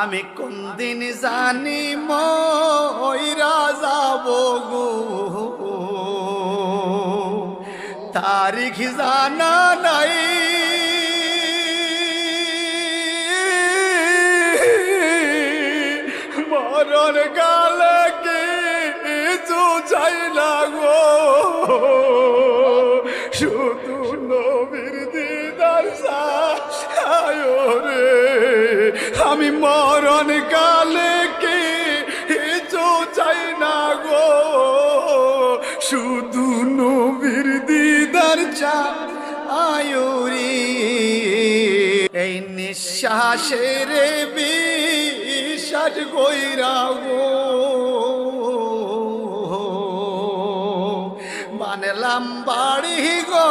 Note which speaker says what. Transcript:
Speaker 1: আমি কোন দিন জানি ময়রা যাব গো। তারিখ জানা নাই। মরণ কালে কিছু চাই না গো। শুধু নবীর জীবন কালে কে হেচো চাই না গো? শুধু নবীর দিদার চা আয়ুরি এই নিঃশ্বাসের বিশ্বাস গইরা গো। মানলাম বাড়ি গো।